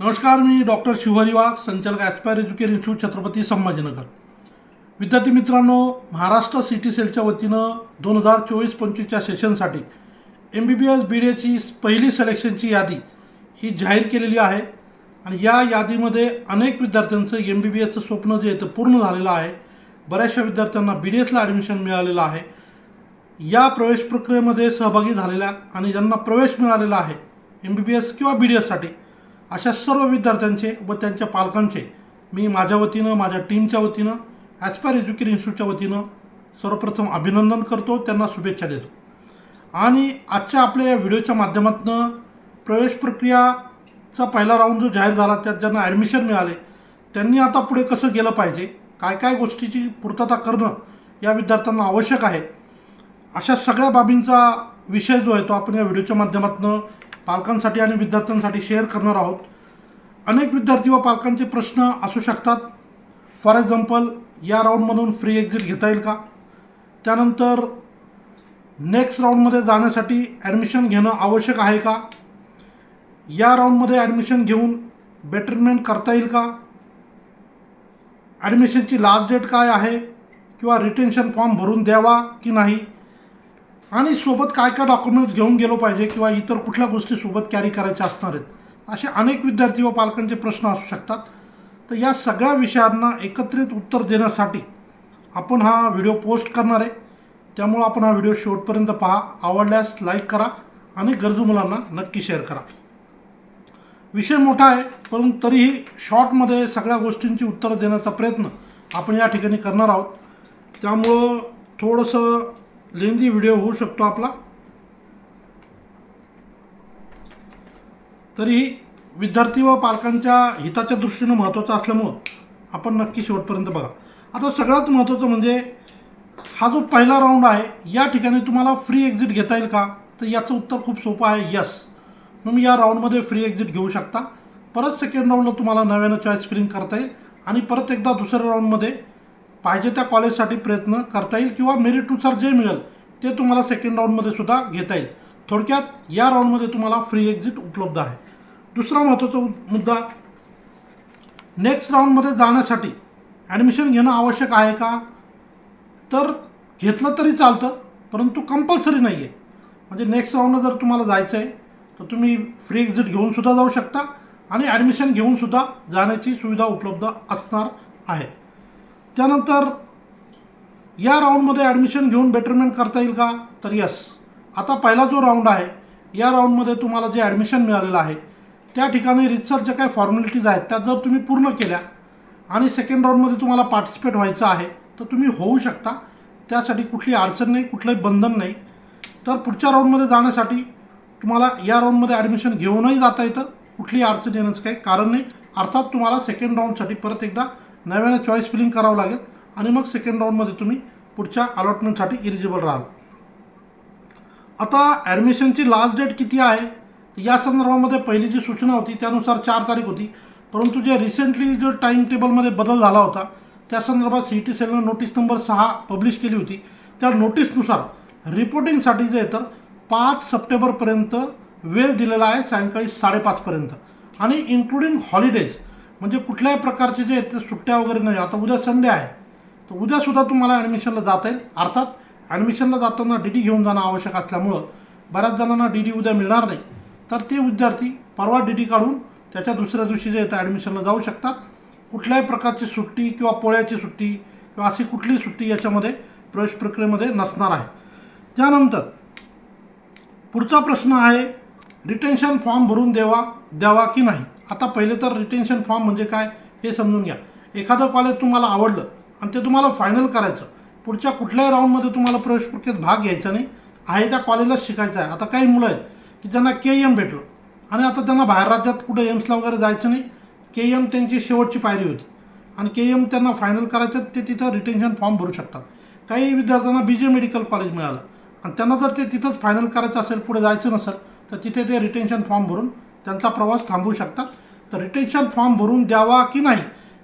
नमस्कार मी डॉक्टर शिवहरी वाघ संचालक aspire education institute Chhatrapati Sambhajinagar. विद्यार्थी मित्रांनो महाराष्ट्र सिटी सेलच्या वतीनं दोन हजार चोवीस पंचवीसच्या सेशनसाठी M B B S B D एची पहिली सिलेक्शनची यादी ही जाहीर केलेली आहे. आणि या यादीमध्ये अनेक विद्यार्थ्यांचं एम बी बी एसचं स्वप्न जे आहे ते पूर्ण झालेलं आहे. बऱ्याचशा विद्यार्थ्यांना बी डी एसला ॲडमिशन मिळालेलं आहे. या प्रवेश प्रक्रियेमध्ये सहभागी झालेल्या आणि ज्यांना प्रवेश मिळालेला आहे एम बी बी एस किंवा बी डी एससाठी अशा सर्व विद्यार्थ्यांचे व त्यांच्या पालकांचे मी माझ्या वतीनं माझ्या टीमच्या वतीनं ॲस्पायर एज्युकेशन इन्स्टिट्यूटच्या वतीनं सर्वप्रथम अभिनंदन करतो त्यांना शुभेच्छा देतो. आणि आजच्या आपल्या या व्हिडिओच्या माध्यमातून प्रवेश प्रक्रियाचा पहिला राऊंड जो जाहीर झाला त्यात ज्यांना ॲडमिशन मिळाले त्यांनी आता पुढे कसं गेलं पाहिजे काय काय गोष्टीची पूर्तता करणं या विद्यार्थ्यांना आवश्यक आहे अशा सगळ्या बाबींचा विषय जो आहे तो आपण या व्हिडिओच्या माध्यमातून पालकांसाठी आणि विद्यार्थ्यांसाठी शेअर करणार आहोत. अनेक विद्यार्थी व पालकांचे प्रश्न असू शकतात. फॉर एक्झाम्पल या राऊंडमधून फ्री एक्झिट घेता येईल का? त्यानंतर नेक्स्ट राऊंडमध्ये जाण्यासाठी ॲडमिशन घेणं आवश्यक आहे का? या राऊंडमध्ये ॲडमिशन घेऊन बेटरमेंट करता येईल का? ॲडमिशनची लास्ट डेट काय आहे? किंवा रिटेन्शन फॉर्म भरून द्यावा की नाही? आणि सोबत काय काय डॉक्युमेंट्स घेऊन गेलो पाहिजे किंवा इतर कुठल्या गोष्टी सोबत कॅरी करायच्या असणार आहेत? असे अनेक विद्यार्थी व पालकांचे प्रश्न असू शकतात. तर या सगळ्या विषयांना एकत्रित उत्तर देण्यासाठी आपण हा व्हिडिओ पोस्ट करणार आहे. त्यामुळं आपण हा व्हिडिओ शेवटपर्यंत पहा. आवडल्यास लाईक करा आणि गरजू मुलांना नक्की शेअर करा. विषय मोठा आहे परंतु तरीही शॉर्टमध्ये सगळ्या गोष्टींची उत्तरं देण्याचा प्रयत्न आपण या ठिकाणी करणार आहोत. त्यामुळं थोडंसं लेंदी व्हिडिओ होऊ शकतो आपला. तरीही विद्यार्थी व पालकांच्या हिताच्या दृष्टीनं महत्त्वाचं असल्यामुळं आपण नक्की शेवटपर्यंत बघा. आता सगळ्यात महत्त्वाचं म्हणजे हा जो पहिला राऊंड आहे या ठिकाणी तुम्हाला फ्री एक्झिट घेता येईल का? तर याचं उत्तर खूप सोपं आहे यस तुम्ही या राऊंडमध्ये फ्री एक्झिट घेऊ शकता. परत सेकंड राऊंडला तुम्हाला नव्यानं चॉईस फिलिंग करता येईल. आणि परत एकदा दुसऱ्या राऊंडमध्ये पाहिजे त्या कॉलेजसाठी प्रयत्न करता येईल किंवा मेरिटनुसार जे मिळेल ते तुम्हाला सेकंड राऊंडमध्ये सुद्धा घेता येईल. थोडक्यात या राऊंडमध्ये तुम्हाला फ्री एक्झिट उपलब्ध आहे. दुसरा महत्त्वाचा मुद्दा नेक्स्ट राऊंडमध्ये जाण्यासाठी ॲडमिशन घेणं आवश्यक आहे का? तर घेतलं तरी चालतं परंतु कंपल्सरी नाही आहे म्हणजे नेक्स्ट राऊंडला जर तुम्हाला जायचं आहे तर तुम्ही फ्री एक्झिट घेऊनसुद्धा जाऊ शकता आणि ॲडमिशन घेऊनसुद्धा जाण्याची सुविधा उपलब्ध असणार आहे. त्यानंतर या राऊंडमध्ये ॲडमिशन घेऊन बेटरमेंट करता येईल का? तर यस आता पहिला जो राऊंड आहे या राऊंडमध्ये तुम्हाला जे ॲडमिशन मिळालेलं आहे त्या ठिकाणी रिसर्च ज्या काही फॉर्मॅलिटीज आहेत त्या जर तुम्ही पूर्ण केल्या आणि सेकंड राऊंडमध्ये तुम्हाला पार्टिसिपेट व्हायचं आहे तर तुम्ही होऊ शकता. त्यासाठी कुठली अडचण नाही कुठलंही बंधन नाही. तर पुढच्या राऊंडमध्ये जाण्यासाठी तुम्हाला या राऊंडमध्ये ॲडमिशन घेऊनही जाता येतं. कुठलीही अडचण येण्याचं काही कारण नाही. अर्थात तुम्हाला सेकंड राऊंडसाठी परत एकदा नव्यानं चॉईस फिलिंग करावं लागेल. आणि मग सेकंड राऊंडमध्ये तुम्ही पुढच्या अलॉटमेंटसाठी इलिजिबल राहाल. आता ॲडमिशनची लास्ट डेट किती आहे? या संदर्भामध्ये पहिली जी सूचना होती त्यानुसार चार तारीख होती. परंतु जे रिसेंटली जो टाईम टेबलमध्ये बदल झाला होता त्या संदर्भात सी टी सेलनं नोटीस नंबर सहा पब्लिश केली होती. त्या नोटीसनुसार रिपोर्टिंगसाठी जे तर पाच सप्टेंबरपर्यंत वेळ दिलेला आहे सायंकाळी साडेपाचपर्यंत आणि इन्क्लुडिंग हॉलिडेज म्हणजे कुठल्याही प्रकारचे जे आहेत ते सुट्ट्या वगैरे नाही. आता उद्या संडे आहे. तर उद्यासुद्धा तुम्हाला ॲडमिशनला जाता येईल. अर्थात ॲडमिशनला जाताना डी डी घेऊन जाणं आवश्यक असल्यामुळं बऱ्याच जणांना डी डी उद्या मिळणार नाही. तर ते विद्यार्थी परवा डी डी काढून त्याच्या दुसऱ्या दिवशी जे येतं ॲडमिशनला जाऊ शकतात. कुठल्याही प्रकारची सुट्टी किंवा पोळ्याची सुट्टी किंवा अशी कुठली सुट्टी याच्यामध्ये प्रवेश प्रक्रियेमध्ये नसणार आहे. त्यानंतर पुढचा प्रश्न आहे रिटेन्शन फॉर्म भरून देवा द्यावा की नाही? आता पहिले तर रिटेन्शन फॉर्म म्हणजे काय हे समजून घ्या. एखादं कॉलेज तुम्हाला आवडलं आणि ते तुम्हाला फायनल करायचं. पुढच्या कुठल्याही राऊंडमध्ये तुम्हाला प्रवेश प्रक्रियेत भाग घ्यायचा नाही. आहे त्या कॉलेजलाच शिकायचं आहे. आता काही मुलं आहेत की ज्यांना के एम भेटलं आणि आता त्यांना बाहेर राज्यात कुठे एम्सला वगैरे जायचं नाही. के एम त्यांची शेवटची पायरी होती. आणि के एम त्यांना फायनल करायचं ते तिथं रिटेन्शन फॉर्म भरू शकतात. काही विद्यार्थ्यांना बी जे मेडिकल कॉलेज मिळालं आणि त्यांना जर ते तिथंच फायनल करायचं असेल पुढे जायचं नसेल तर तिथे ते रिटेन्शन फॉर्म भरून त्यांचा प्रवास थांबवू शकतात. तर रिटेन्शन फॉर्म भरून द्यावा की नाही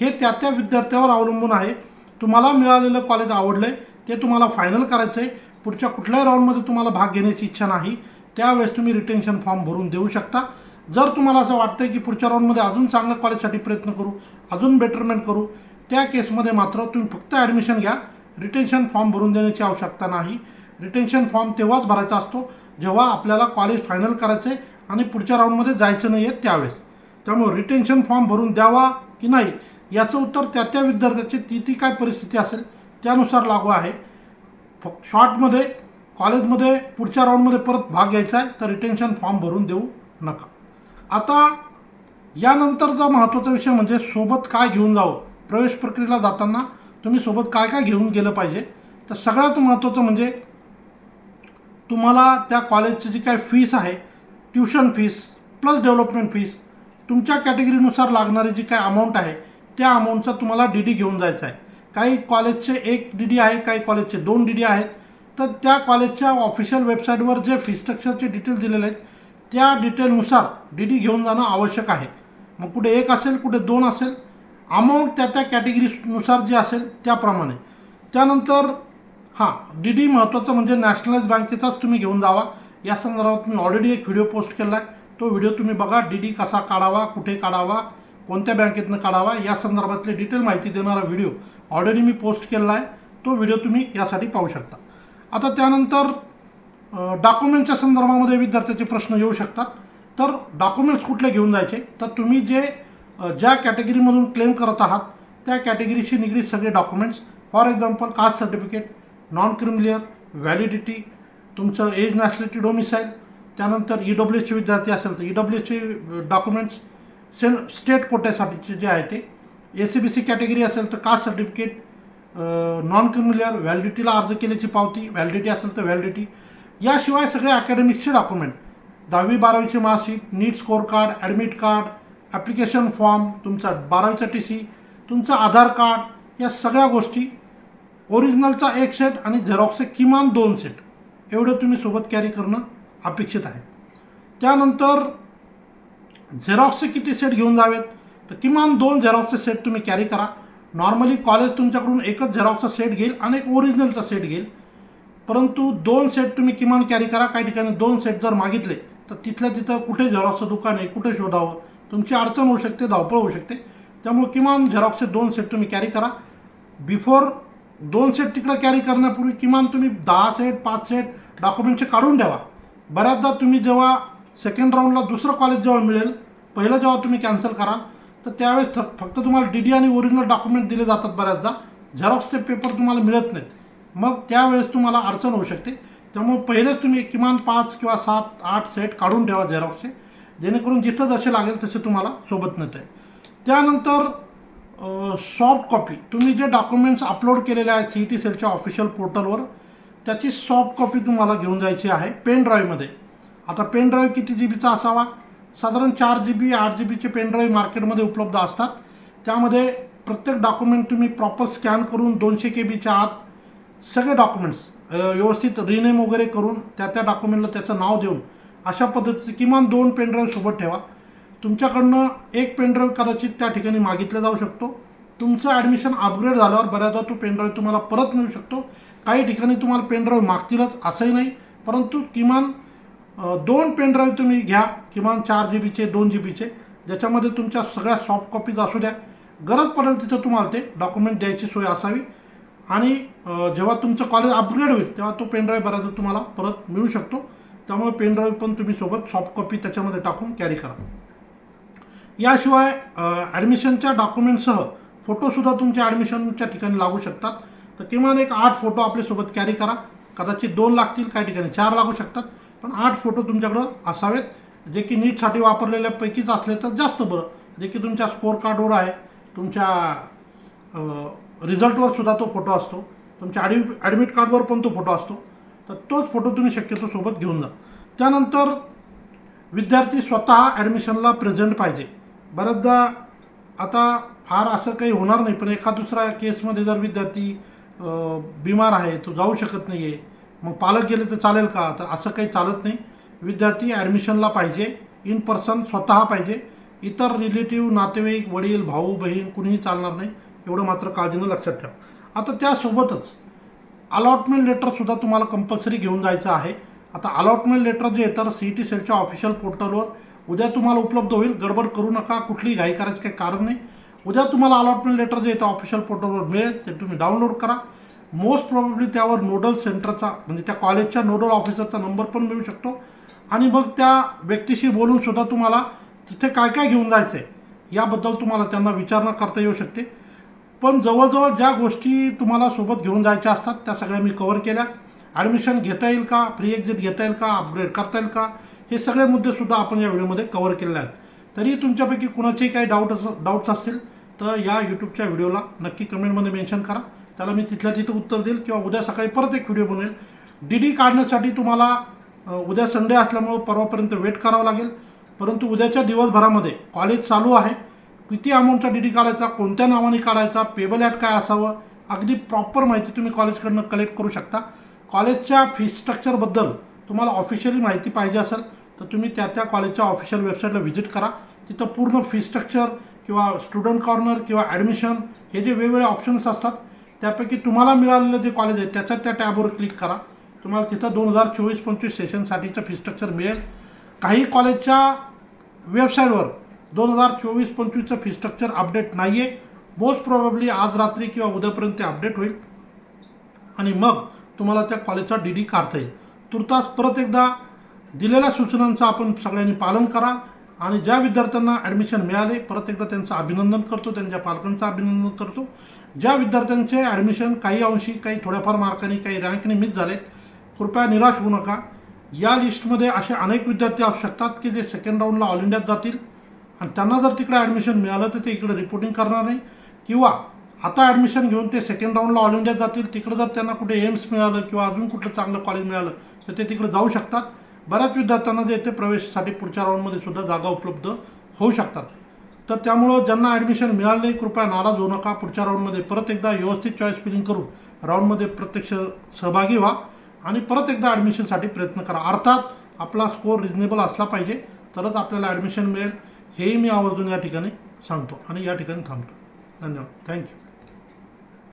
हे त्या त्या विद्यार्थ्यावर अवलंबून आहे. तुम्हाला मिळालेलं कॉलेज आवडलं आहे ते तुम्हाला फायनल करायचं आहे पुढच्या कुठल्याही राऊंडमध्ये तुम्हाला भाग घेण्याची इच्छा नाही. त्यावेळेस तुम्ही रिटेन्शन फॉर्म भरून देऊ शकता. जर तुम्हाला असं वाटतं की पुढच्या राऊंडमध्ये अजून चांगल्या कॉलेजसाठी प्रयत्न करू अजून बेटरमेंट करू त्या केसमध्ये मात्र तुम्ही फक्त ॲडमिशन घ्या. रिटेन्शन फॉर्म भरून देण्याची आवश्यकता नाही. रिटेन्शन फॉर्म तेव्हाच भरायचा असतो जेव्हा आपल्याला कॉलेज फायनल करायचं आहे आणि पुढच्या राऊंडमध्ये जायचं नाही आहे त्यावेळेस. त्यामुळे रिटेन्शन फॉर्म भरून द्यावा की नाही? याचं उत्तर त्या त्या विद्यार्थ्याची ती ती काय परिस्थिती असेल त्यानुसार लागू आहे. फ शॉर्टमध्ये कॉलेजमध्ये पुढच्या राऊंडमध्ये परत भाग घ्यायचा आहे तर रिटेन्शन फॉर्म भरून देऊ नका. आता यानंतरचा महत्त्वाचा विषय म्हणजे सोबत काय घेऊन जावं? प्रवेश प्रक्रियेला जाताना तुम्ही सोबत काय काय घेऊन गेलं पाहिजे? तर सगळ्यात महत्त्वाचं म्हणजे तुम्हाला त्या कॉलेजची जी काय फीस आहे tuition fees plus development fees तुमच्या कॅटेगरीनुसार लागणारी जी काय अमाऊंट आहे त्या अमाऊंटचा तुम्हाला डी डी घेऊन जायचं आहे. काही कॉलेजचे एक डी डी आहे काही कॉलेजचे दोन डी डी आहेत. तर त्या कॉलेजच्या ऑफिशियल वेबसाईटवर जे फी स्ट्रक्चरचे डिटेल दिलेले आहेत त्या डिटेलनुसार डी डी घेऊन जाणं आवश्यक आहे. मग कुठे एक असेल कुठे दोन असेल अमाऊंट त्या त्या कॅटेगरीनुसार जे असेल त्याप्रमाणे. त्यानंतर हां डी डी महत्त्वाचं म्हणजे नॅशनलाइज बँकेचाच तुम्ही घेऊन जावा. या संदर्भात मी ऑलरेडी एक व्हिडिओ पोस्ट केला आहे. तो व्हिडिओ तुम्ही बघा डी डी कसा काढावा कुठे काढावा कोणत्या बँकेतनं काढावा या संदर्भातली डिटेल माहिती देणारा व्हिडिओ ऑलरेडी मी पोस्ट केलेला आहे. तो व्हिडिओ तुम्ही यासाठी पाहू शकता. आता त्यानंतर डॉक्युमेंटच्या संदर्भामध्ये विद्यार्थ्याचे प्रश्न येऊ शकतात. तर डॉक्युमेंट्स कुठले घेऊन जायचे? तर तुम्ही जे ज्या कॅटेगरीमधून क्लेम करत आहात त्या कॅटेगरीशी निगडीत सगळे documents for example caste certificate non creamy layer validity तुमचं एज नॅशनॅलिटी डोमिसाईल त्यानंतर ई डब्ल्यू एसचे विद्यार्थी असेल तर ई डब्ल्यू एसचे डॉक्युमेंट्स सेन स्टेट कोट्यासाठीचे जे आहे ते A C B C category असेल तर caste certificate non creamy layer व्हॅलिडिटीला अर्ज केल्याची पावती व्हॅलिडिटी असेल तर व्हॅलिडिटी याशिवाय सगळे अकॅडमिक्सचे डॉक्युमेंट दहावी बारावीचे marksheet NEET score card admit card application form तुमचा बारावीचा टी सी तुमचं आधार कार्ड या सगळ्या गोष्टी ओरिजिनलचा एक सेट आणि झेरॉक्सचे किमान दोन सेट एवढं तुम्ही सोबत कॅरी करणं अपेक्षित आहे. त्यानंतर झेरॉक्सचे किती सेट घेऊन जावेत? तर किमान दोन झेरॉक्सचे सेट तुम्ही कॅरी करा. नॉर्मली कॉलेज तुमच्याकडून एकच झेरॉक्सचा सेट घेईल आणि एक ओरिजिनलचा सेट घेईल. परंतु दोन सेट तुम्ही किमान कॅरी करा. काही ठिकाणी दोन सेट जर मागितले तर तिथल्या तिथं कुठे झेरॉक्सचं दुकान आहे कुठे शोधावं? तुमची अडचण होऊ शकते धावपळ होऊ शकते. त्यामुळे किमान झेरॉक्सचे दोन सेट तुम्ही कॅरी करा. बिफोर दोन सेट तिकडं कॅरी करण्यापूर्वी किमान तुम्ही दहा सेट पाच सेट डॉक्युमेंटचे काढून ठेवा. बऱ्याचदा तुम्ही जेव्हा सेकंड राऊंडला दुसरं कॉलेज जेव्हा मिळेल पहिलं जेव्हा तुम्ही कॅन्सल कराल तर त्यावेळेस फक्त तुम्हाला डी डी आणि ओरिजिनल डॉक्युमेंट दिले जातात बऱ्याचदा. झेरॉक्सचे पेपर तुम्हाला मिळत नाहीत. मग त्यावेळेस तुम्हाला अडचण होऊ शकते. त्यामुळे पहिलेच तुम्ही किमान पाच किंवा सात आठ सेट काढून ठेवा झेरॉक्सचे जेणेकरून जिथं जसे लागेल तसे तुम्हाला सोबत नेता येईल. त्यानंतर सॉफ्ट कॉपी तुम्ही जे डॉक्युमेंट्स अपलोड केलेले आहेत सी टी सेलच्या ऑफिशियल पोर्टलवर त्याची सॉफ्ट कॉपी तुम्हाला घेऊन जायची आहे पेन ड्राईव्हमध्ये आता पेन ड्राईव्ह किती जी बीचा असावा? साधारण चार जी बी आठ जी बीचे पेन ड्राईव्ह मार्केटमध्ये उपलब्ध असतात. त्यामध्ये प्रत्येक डॉक्युमेंट तुम्ही प्रॉपर स्कॅन करून दोनशे के बीच्या आत सगळे डॉक्युमेंट्स व्यवस्थित रिनेम वगैरे करून त्या त्या डॉक्युमेंटला त्याचं नाव देऊन अशा पद्धतीचे किमान दोन पेन ड्राईव्ह सोबत ठेवा. तुमच्याकडनं एक पेन ड्राईव्ह कदाचित त्या ठिकाणी मागितला जाऊ शकतो. तुमचं ॲडमिशन अपग्रेड झाल्यावर बऱ्याचदा तो पेन ड्राईव्ह तुम्हाला परत मिळू शकतो. काही ठिकाणी तुम्हाला पेनड्राईव्ह मागतीलच असंही नाही. परंतु किमान दोन पेनड्राईव्ह तुम्ही घ्या. किमान चार जी बीचे दोन जी बीचे ज्याच्यामध्ये तुमच्या सगळ्या सॉफ्ट कॉपीज असू द्या. गरज पडेल तिथं तुम्हाला ते डॉक्युमेंट द्यायची सोय असावी. आणि जेव्हा तुमचं कॉलेज अपग्रेड होईल तेव्हा तो पेनड्राईव्ह बऱ्याचदा तुम्हाला परत मिळू शकतो. त्यामुळे पेनड्राईव्ह पण तुम्ही सोबत सॉफ्ट कॉपी त्याच्यामध्ये टाकून कॅरी करा. याशिवाय ॲडमिशनच्या डॉक्युमेंटसह फोटोसुद्धा तुमच्या ॲडमिशनच्या ठिकाणी लागू शकतात. तर किमान एक आठ फोटो आपल्यासोबत कॅरी करा. कदाचित दोन लागतील काही ठिकाणी चार लागू शकतात. पण आठ फोटो तुमच्याकडं असावेत. जे की नीटसाठी वापरलेल्यापैकीच असले तर जास्त बरं. जे की तुमच्या स्कोअर कार्डवर आहे तुमच्या रिझल्टवर सुद्धा तो फोटो असतो. तुमच्या ॲडमि ॲडमिट कार्डवर पण तो फोटो असतो. तर तोच फोटो तुम्ही शक्यतो सोबत घेऊन जा. त्यानंतर विद्यार्थी स्वतः ॲडमिशनला प्रेझेंट पाहिजे. बऱ्याचदा आता फार असं काही होणार नाही पण एका दुसऱ्या केसमध्ये जर विद्यार्थी बिमार आहे तो जाऊ शकत नाही आहे मग पालक गेले तर चालेल का? तर असं काही चालत नाही. विद्यार्थी ॲडमिशनला पाहिजे. इन पर्सन स्वतः पाहिजे. इतर रिलेटिव्ह नातेवाईक वडील भाऊ बहीण कुणीही चालणार नाही. एवढं मात्र काळजीनं लक्षात ठेवा. आता त्यासोबतच अलॉटमेंट लेटरसुद्धा तुम्हाला कंपल्सरी घेऊन जायचं आहे. आता अलॉटमेंट लेटर जे तर सी टी सेलच्या ऑफिशियल पोर्टलवर उद्या तुम्हाला उपलब्ध होईल. गडबड करू नका. कुठलीही घाई करायचं काही कारण नाही. उद्या तुम्हाला अलॉटमेंट लेटर जे येतं ऑफिशियल पोर्टलवर मिळेल ते तुम्ही डाउनलोड करा. मोस्ट प्रॉब्ली त्यावर नोडल सेंटरचा म्हणजे त्या कॉलेजच्या नोडल ऑफिसरचा नंबर पण मिळू शकतो. आणि मग त्या व्यक्तीशी बोलून सुद्धा तुम्हाला तिथे काय काय घेऊन जायचं आहे याबद्दल तुम्हाला त्यांना विचारणा करता येऊ शकते. पण जवळजवळ ज्या गोष्टी तुम्हाला सोबत घेऊन जायच्या असतात त्या सगळ्या मी कवर केल्या. ॲडमिशन घेता येईल का? फ्री एक्झिट घेता येईल का? अपग्रेड करता येईल का? हे सगळे मुद्देसुद्धा आपण या व्हिडिओमध्ये कवर केलेले आहेत. तरी तुमच्यापैकी कुणाचेही काही डाऊट असं डाऊट्स असतील तर या यूट्यूबच्या व्हिडिओला नक्की कमेंटमध्ये मेन्शन करा. त्याला मी तिथल्या तिथं उत्तर देईल किंवा उद्या सकाळी परत एक व्हिडिओ बनवेल. डी डी काढण्यासाठी तुम्हाला उद्या संडे असल्यामुळं परवापर्यंत वेट करावं लागेल. परंतु उद्याच्या दिवसभरामध्ये कॉलेज चालू आहे. किती अमाऊंटचा डी डी काढायचा कोणत्या नावाने काढायचा पेबल ॲट काय असावं अगदी प्रॉपर माहिती तुम्ही कॉलेजकडनं कलेक्ट करू शकता. कॉलेजच्या फी स्ट्रक्चरबद्दल तुम्हाला ऑफिशियली माहिती पाहिजे असेल तर तुम्ही त्या त्या कॉलेजच्या ऑफिशियल वेबसाईटला व्हिजिट करा. तिथं पूर्ण फी स्ट्रक्चर किंवा स्टुडंट कॉर्नर किंवा ॲडमिशन हे जे वेगवेगळे ऑप्शन्स असतात त्यापैकी तुम्हाला मिळालेलं जे कॉलेज आहे त्याच्या त्या टॅबवर क्लिक करा. तुम्हाला तिथं दोन हजार चोवीस पंचवीस सेशनसाठीचं फी स्ट्रक्चर मिळेल. काही कॉलेजच्या वेबसाईटवर दोन हजार चोवीस पंचवीसचं फी स्ट्रक्चर अपडेट नाही आहे मोस्ट प्रॉबेबली आज रात्री किंवा उद्यापर्यंत ते अपडेट होईल. आणि मग तुम्हाला त्या कॉलेजचा डी डी काढता येईल. तुर्तास परत एकदा दिलेल्या सूचनांचं आपण सगळ्यांनी पालन करा. आणि ज्या विद्यार्थ्यांना ॲडमिशन मिळाले परत एकदा त्यांचं अभिनंदन करतो त्यांच्या पालकांचं अभिनंदन करतो. ज्या विद्यार्थ्यांचे ॲडमिशन काही अंशी काही थोड्याफार मार्कांनी काही रँकने मिस झालेत कृपया निराश होऊ नका. या लिस्टमध्ये असे अनेक विद्यार्थी असू शकतात की जे सेकंड राऊंडला ऑल इंडियात जातील. आणि त्यांना जर तिकडे ॲडमिशन मिळालं तर ते इकडे रिपोर्टिंग करणार नाही. किंवा आता ॲडमिशन घेऊन ते सेकंड राऊंडला ऑल इंडियात जातील तिकडे जर त्यांना कुठे एम्स मिळालं किंवा अजून कुठलं चांगलं कॉलेज मिळालं तर ते तिकडे जाऊ शकतात. बऱ्याच विद्यार्थ्यांना जे ते प्रवेशासाठी पुढच्या राऊंडमध्ये सुद्धा जागा उपलब्ध होऊ शकतात. तर त्यामुळं ज्यांना ॲडमिशन मिळालं नाही कृपया नाराज होऊ नका. पुढच्या राऊंडमध्ये परत एकदा व्यवस्थित चॉईस फिलिंग करून राऊंडमध्ये प्रत्यक्ष सहभागी व्हा आणि परत एकदा ॲडमिशनसाठी प्रयत्न करा. अर्थात आपला स्कोअर रिजनेबल असला पाहिजे तरच आपल्याला ॲडमिशन मिळेल. हेही मी आवर्जून या ठिकाणी सांगतो आणि या ठिकाणी थांबतो. धन्यवाद. थँक्यू